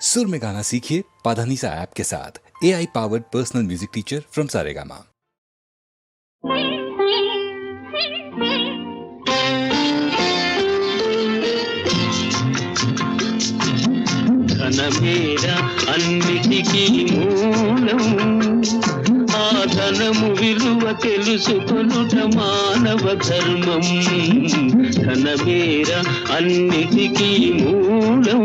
सुर में गाना सीखिए पाधानीसा ऐप के साथ A I powered personal music teacher from Saregama ధనమేర అన్నిటికీ మూలం ఆ ధనము విలువ తెలుసుకొనుట మానవ ధర్మం ధనమేర అన్నిటికీ మూలం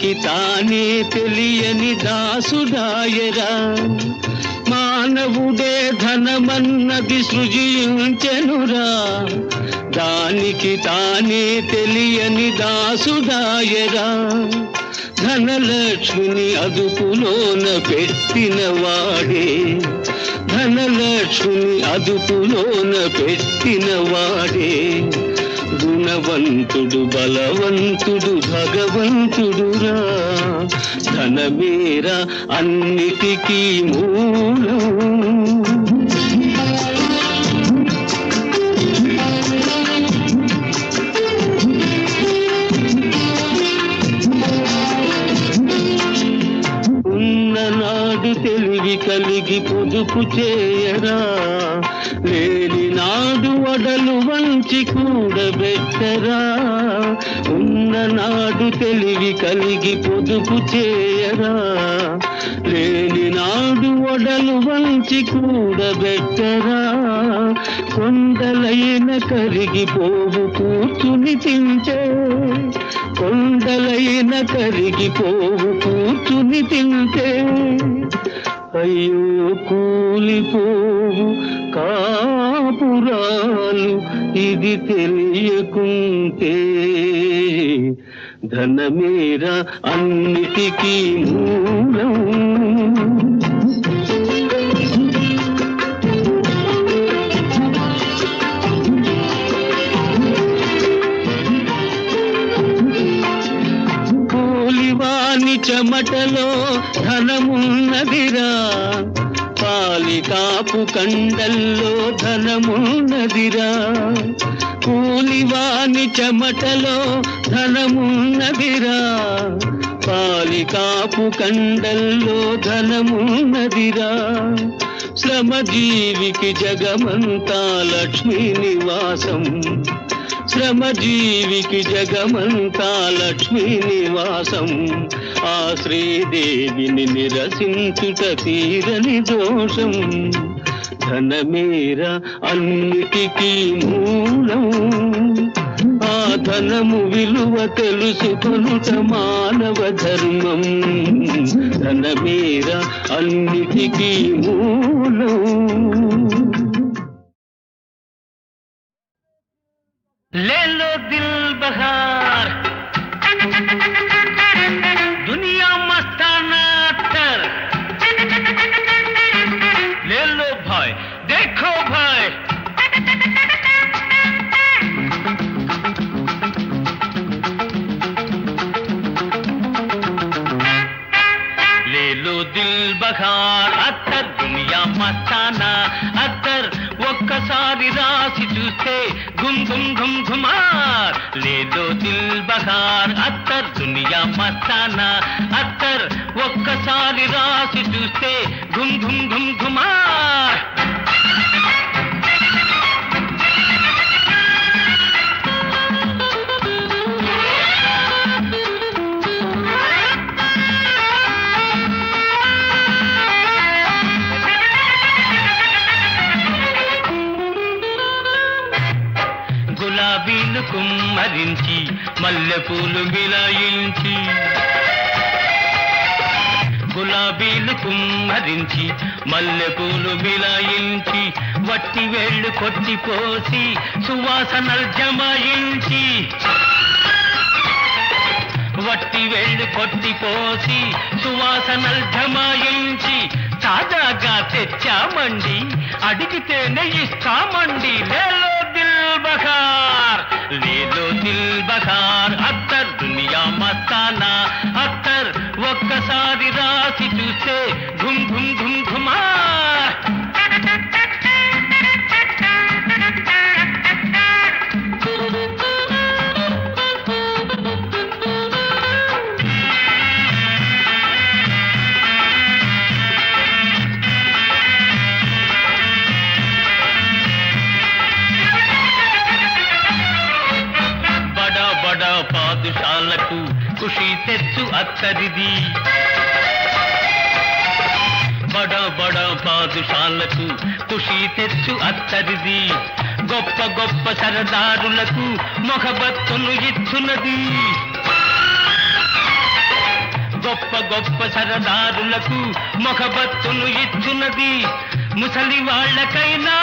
తనకి తానే తెలియని దాసుడాయరా మానవుడే ధనమన్నది సృజించెనురా. దానికి తానే తెలియని దాసుడాయరా ధనలక్ష్మిని అదుపులోన పెట్టిన వాడే. ధనలక్ష్మిని అదుపులోన పెట్టిన వాడే. గుణవంతుడు బలవంతుడు భగవంతుడురా. ధనమేర అన్నిటికీ మూలం. ఉన్ననాడు తెలివి కలిగి పొదుపు చేయరా. లేని వడలు వంచి కూడబెట్టరా? ఉన్ననాడు తెలివి కలిగి పొదుపు చేయరా? లేని నాడు వడలు వంచి కూడబెట్టరా? కొండలైన కరిగిపోవు కూర్చుని తింటే. కొండలైన కరిగిపోవు కూర్చుని తింటే. అయ్యో కూలిపోవు కాపురాలు ఇది తెలియకుంటే. ధనమేర అన్నిటికీ మూలం మాటలో ధనమున్నదిరా. పాలికాపు కండల్లో ధనమున్నదిరా. కూలివాని చెమటలో ధనమున్నదిరా. పాలికాపు కండల్లో ధనమున్నదిరా. శ్రమజీవికి జగమంతా లక్ష్మీ నివాసం. శ్రమజీవికి జగమంతా లక్ష్మీ నివాసం. ఆ శ్రీదేవిని నిరసించుట తీరని దోషం. ధనమేర అన్నిటికీ మూలం. ఆ ధనము విలువ తెలుసుకొనుట మానవ ధర్మం. ధనమేర అన్నిటికీ మూలం. ले लो दिल बहार। దునియా అత్తర్ ఒక్కసారి రాసి చూస్తే ఘుమ్ ఘుమ్ ఘుమ్ ఘుమా గులాబీలు కుమ్మరించి మల్లెపూలు మిలాయించి. గులాబీలు కుమ్మరించి మల్లెపూలు మిలాయించి వట్టి వేళ్ళు కొట్టిపోసి సువాసనలు జమాయించి వట్టి వెళ్ళి కొట్టిపోసి సువాసనల్ జమాయించి తాజాగా తెచ్చామండి అడిగితేనే ఇస్తామండి లేలో దిల్ బహార్ లేలో దిల్ బహార్ అత్తర్ దునియా మస్తానా అత్తర్ ఒక్కసారి రాసి చూస్తే ధుమ్ ధుమ్ ధుమ్ ధుమా బడా పాదుషాలకు ఖుషి తెచ్చు అత్తరిది. బడ బడా పాదుషాలకు ఖుషి తెచ్చు అత్తరిది. గొప్ప గొప్ప సరదారులకు మొహబత్తును ఇచ్చున్నది. గొప్ప గొప్ప సరదారులకు మొహబత్తును ఇచ్చున్నది. ముసలి వాళ్ళకైనా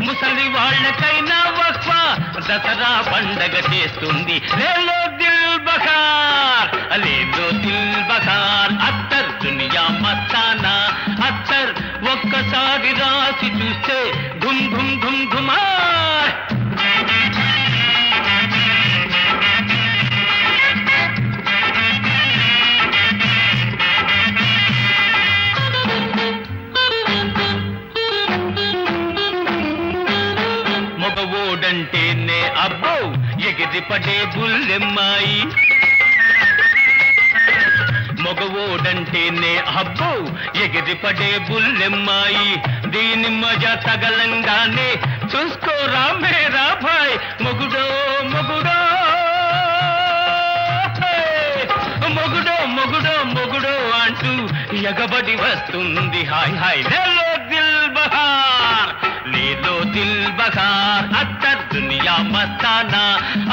ముసలి వాళ్ళకైనా దసరా పండగ చేస్తుంది. లేలో దిల్ బఖార్ లేలో దిల్ బఖార్ అత్తర్ దునియా మస్తానా. అత్తర్ ఒక్కసారి రాసి చూస్తే ధుమ్ ధుమ్ ధుమ్ ధుమార్ ఎగిరి పడే బుల్లెమ్మాయి. మగవోడంటేనే అబ్బో ఎగిరి పడే బుల్లెమ్మాయి. దీని మజా తగలంగానే చూసుకో మేరా భాయ్ మొగుడో మొగుడో. మొగుడో మొగుడో మొగుడో అంటూ ఎగబడి వస్తుంది. హాయ్ హాయ్ లేలో దిల్ బహార్ లేలో దిల్ బహార్ అత్తర్ దునియా మస్తానా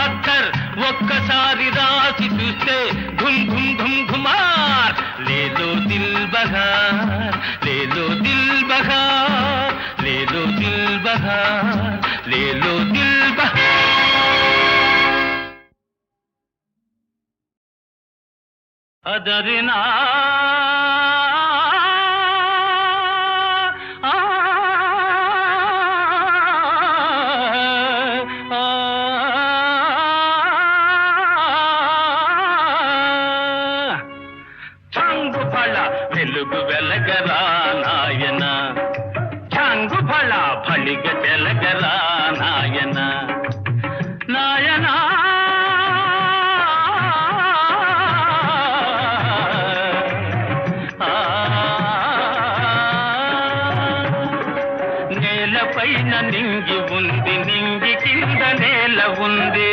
అత్తర్ ఒక్కసారి రాసి చూస్తే ధుమ్ ధుమ్ ధుమ్ ధుమార్ లేలో దిల్ బహార్ లేలో దిల్ బహార్ లేలో దిల్ బహార్ లేలో దిల్ బహార్ అదరినా చంగు పైన నింగి ఉంది నింగి కింద నేల ఉంది.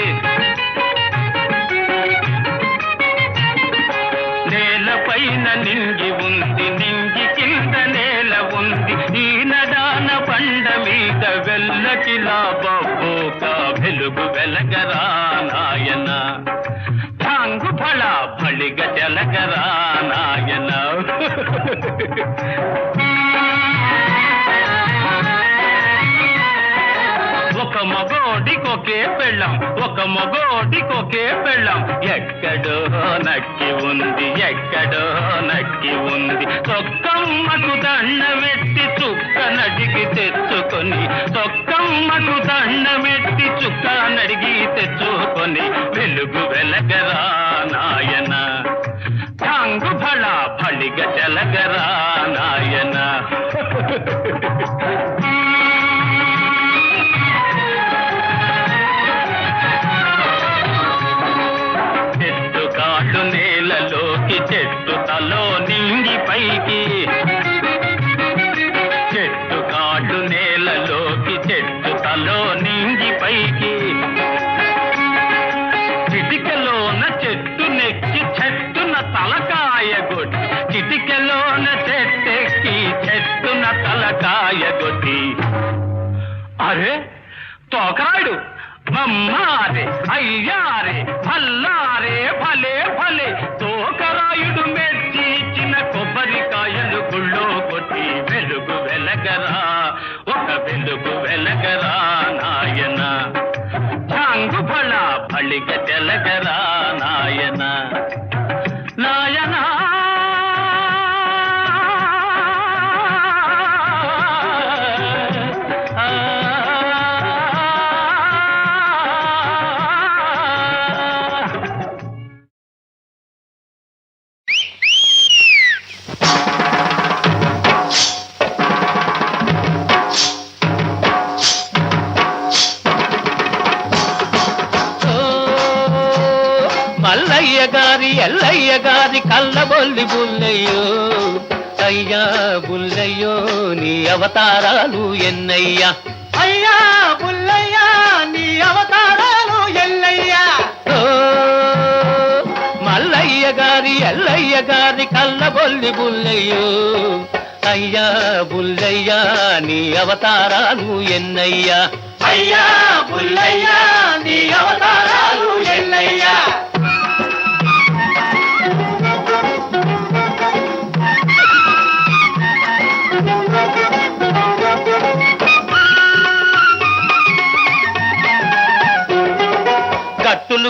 నేల పైన నింగి ఉంది నింగి కింద నేల ఉంది. ఈనదాన పండ మీద వెల్లకిలా బొక్క వెలుగు వెలగరా నాయన. ఠాంగు ఫళ ఫళిగ జలగరా నాయన. ఒక మగోడికొకే పెళ్ళం. ఒక మగోడికొకే పెళ్ళం. ఎక్కడో నక్కి ఉంది ఎక్కడో నక్కి ఉంది. తొక్కమ్మకు దండమెట్టి చుక్క నడిగి తెచ్చుకొని తొక్కమ్మకు దండమెట్టి చుక్క నడిగి తెచ్చుకొని వెలుగు వెలగరా నాయన. టాంగు ఫళ ఫళిగ జలగరా నాయన. చెట్టు నింగి పైకి మళ్ళీ వెలుగు నాయనా? గారి కళ్ళబొల్లి బుల్లయ్యో అయ్యా బుల్లయ్యో నీ అవతారాలు ఎన్నయ్యా? అయ్యా పుల్లయ్యా నీ అవతారాలు ఎల్లయ్యా? మల్లయ్య గారి ఎల్లయ్య గారి కళ్ళబొల్లి బుల్లయ్యో అయ్యా బుల్లయ్యా నీ అవతారాలు ఎన్నయ్యా? అయ్యా పుల్లయ్యా నీ అవతారాలు ఎల్లయ్యా?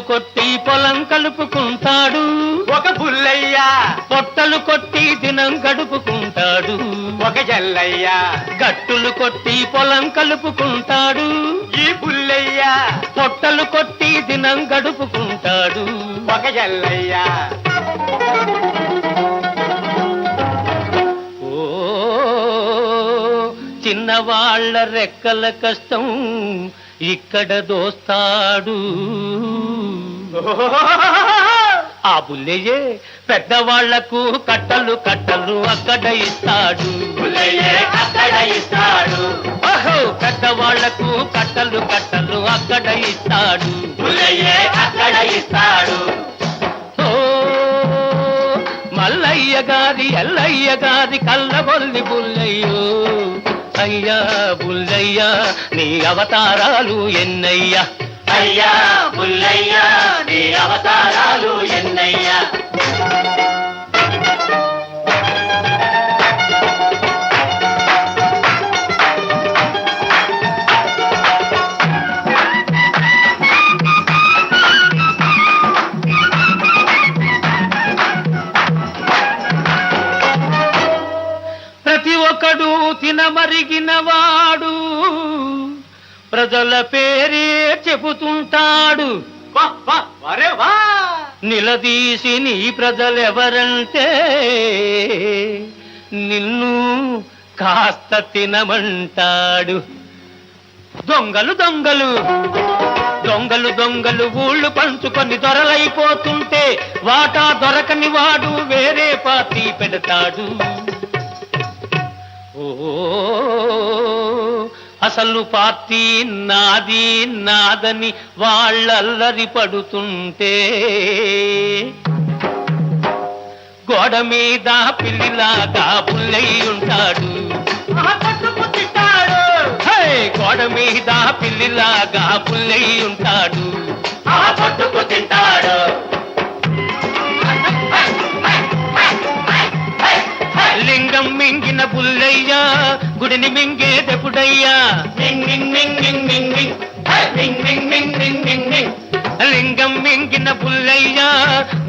కొట్టి పొలం కలుపుకుంటాడు. ఒక పుల్లయ్యా. పొట్టలు కొట్టి దినం గడుపుకుంటాడు. ఒక ఎల్లయ్యా గట్టులు కొట్టి పొలం కలుపుకుంటాడు. ఈ పుల్లయ్యా. పొట్టలు కొట్టి దినం గడుపుకుంటాడు. ఒక ఎల్లయ్యా ఓ చిన్నవాళ్ళ రెక్కల కష్టం ఇక్కడ దోస్తాడు. ఆ బుల్లయ్యే పెద్దవాళ్ళకు కట్టలు కట్టలు అక్కడ ఇస్తాడు. పెద్దవాళ్ళకు కట్టలు కట్టలు అక్కడ ఇస్తాడు. అక్కడ ఇస్తాడు. మల్లయ్య గారి ఎల్లయ్య గారి కళ్ళబొల్లి బుల్లయ్యో. అయ్యా బుల్లయ్యా నీ అవతారాలు ఎన్నయ్యా? అయ్యా బుల్లయ్యా నీ అవతారాలు ఎన్నయ్యా? తినమరిగిన వాడు ప్రజల పేరే చెబుతుంటాడు. నిలదీసి నీ ప్రజలెవరంటే? నిన్ను కాస్త తినమంటాడు. దొంగలు దొంగలు దొంగలు దొంగలు ఊళ్ళు పంచుకొని దొరలైపోతుంటే వాటా దొరకని వాడు వేరే పార్టీ పెడతాడు. అసలు పార్టీ నాది నాదని వాళ్ళల్లరి పడుతుంటే. గోడ మీద పిల్లిలాగా ఉంటాడు! గోడ మీద పిల్లిలాగా పుల్లయి ఉంటాడు. ఆ పట్టుకు తింటాడు లింగం మింగిన పుల్లయ్యా గుడిని మింగేదెప్పుడయ్యా మింగ్ మింగ్ మింగ్ మింగ్ మింగ్ మింగ్ హే! మింగ్ మింగ్ మింగ్ మింగ్ మింగ్ మింగ్ లింగం మింగిన పుల్లయ్యా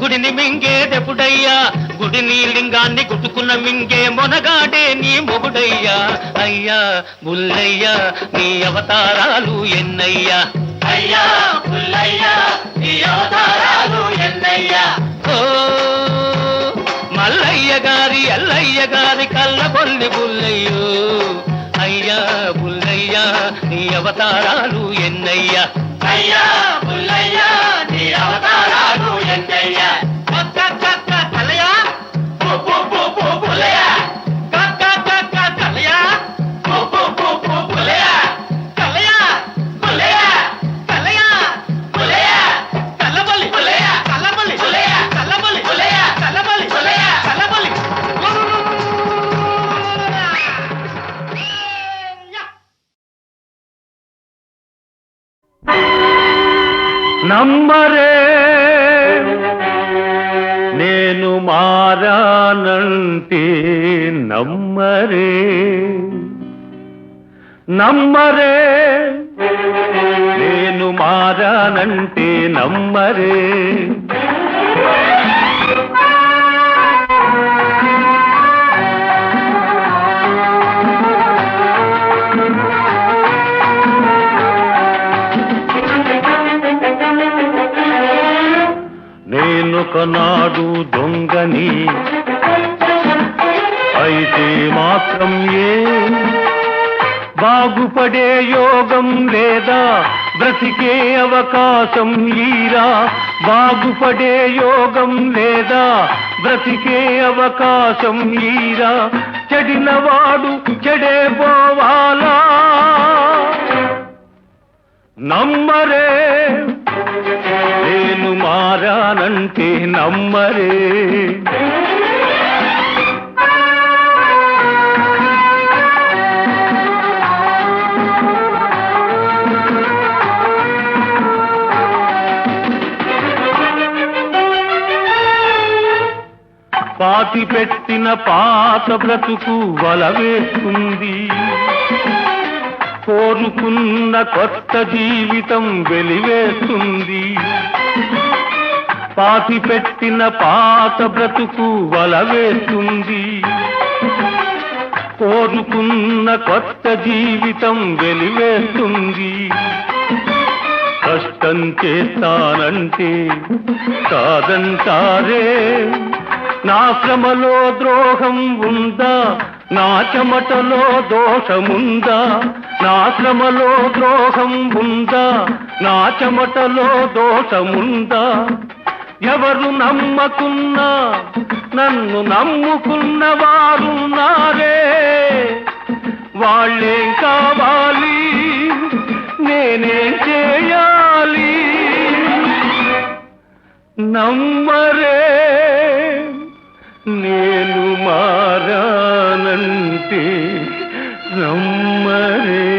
గుడిని మింగేదెప్పుడయ్యా గుడిని లింగాన్ని గుట్టుకున్న మింగే మొనగాడే నీ మొగుడయ్యా. అయ్యా బుల్లయ్యా నీ అవతారాలు ఎన్నయ్యా. అయ్యా నీ అవతారాలు ఎన్నయ్యా. ఓ మల్లయ్య గారి అల్లయ్య గారి కళ్ళ బొల్లి బుల్లయ్యో. అయ్యా బుల్లయ్యా నీ అవతారాలు ఎన్నయ్యా. అయ్యా బుల్లయ్యా నీ అవతారాలు ఎన్నయ్యా. నమ్మరే. నేను మారానంటే నమ్మరే. నేనొకనాడు దొంగని. అయితే మాత్రం ఏ బాగుపడే యోగం లేదా బ్రతికే అవకాశం ఈరా. బాగుపడే యోగం లేదా బ్రతికే అవకాశం ఈరా. చెడినవాడు చెడే పోవాలా? నమ్మరే నేను మారానంటే నమ్మరే. పాతి పెట్టిన పాత బ్రతుకు వల వేస్తుంది కోరుకున్న కొత్త జీవితం వెలివేస్తుంది. పాతి పెట్టిన పాత బ్రతుకు వల వేస్తుంది కోరుకున్న కొత్త జీవితం వెలివేస్తుంది. కష్టం చేస్తానంటే కాదంటారే. నా శ్రమలో ద్రోహం ఉందా? నా చెమటలో దోషముందా? నా శ్రమలో ద్రోహం ఉందా? నా చెమటలో దోషముందా? ఎవరు నమ్మకున్నా నన్ను నమ్ముకున్న వారున్నారే వాళ్ళేం కావాలి? నేనేం చేయాలి? నమ్మరే. నేను మారానంటే రమ్మరే.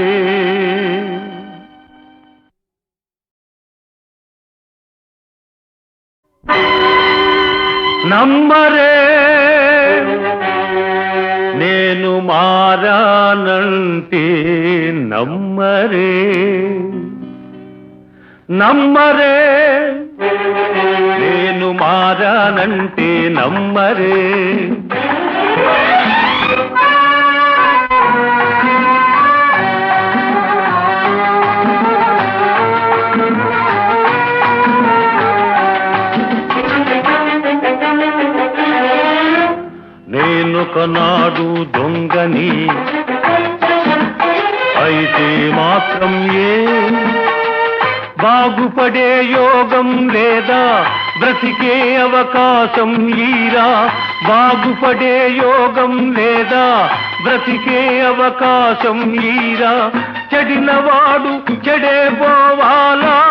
నమ్మరే. నేను మారానంటే నమ్మరే. నమ్మరే. నేను మారానంటే నమ్మరే. నేనొకనాడు దొంగని. అయితే మాత్రం ఏ? బాగుపడే యోగం లేదా? బ్రతికే అవకాశం ఈరా. బాగుపడే యోగం లేదా? బ్రతికే అవకాశం ఈరా. చెడినవాడు చెడే పోవాలా?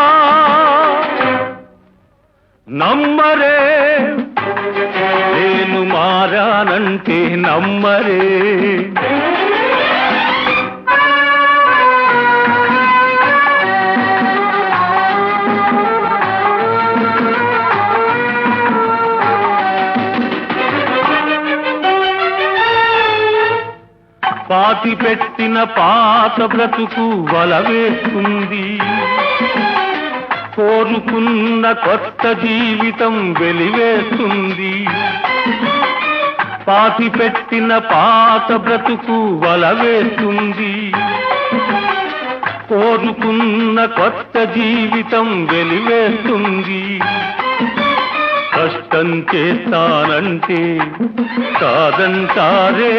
నమ్మరే. నేను మారానంటే నమ్మరే. పాతి పెట్టిన పాత బ్రతుకు వల వేస్తుంది కోరుకున్న కొత్త జీవితం వెలివేస్తుంది. పాతి పెట్టిన పాత బ్రతుకు వల వేస్తుంది కోరుకున్న కొత్త జీవితం వెలివేస్తుంది. కష్టం చేస్తానంటే కాదంటారే.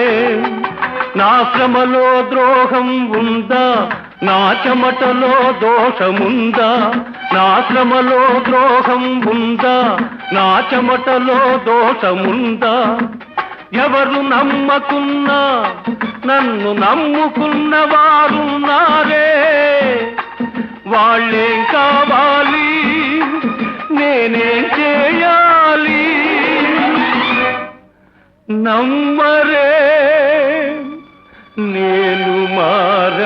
నా శ్రమలో ద్రోహం ఉందా? నా చెమటలో దోషముందా? నా శ్రమలో ద్రోహం ఉందా? నా చెమటలో దోషముందా? ఎవరు నమ్మకున్నా నన్ను నమ్ముకున్న వారున్నారే వాళ్ళేం కావాలి? నేనేం చేయాలి? నమ్మరే. నేను మారానంటే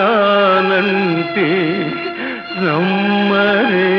నమ్మరే